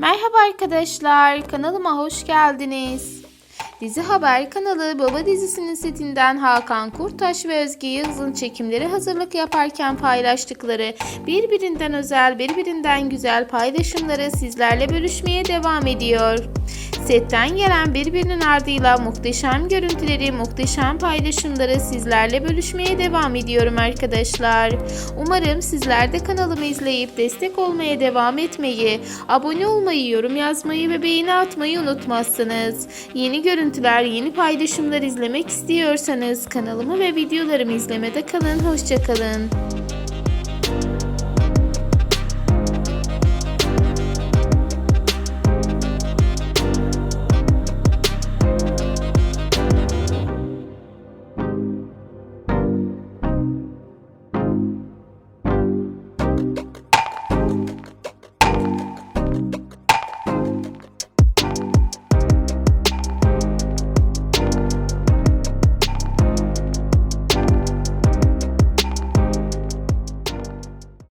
Merhaba arkadaşlar, kanalıma hoş geldiniz. Dizi Haber kanalı Baba dizisinin setinden Hakan Kurtaş ve Özge Yıldız'ın çekimleri hazırlık yaparken paylaştıkları birbirinden özel, birbirinden güzel paylaşımları sizlerle bölüşmeye devam ediyor. Setten gelen birbirinin ardıyla muhteşem görüntüleri, muhteşem paylaşımları sizlerle bölüşmeye devam ediyorum arkadaşlar. Umarım sizler de kanalımı izleyip destek olmaya devam etmeyi, abone olmayı, yorum yazmayı ve beğeni atmayı unutmazsınız. Yeni görüntüler, yeni paylaşımlar izlemek istiyorsanız kanalımı ve videolarımı izlemede kalın. Hoşçakalın.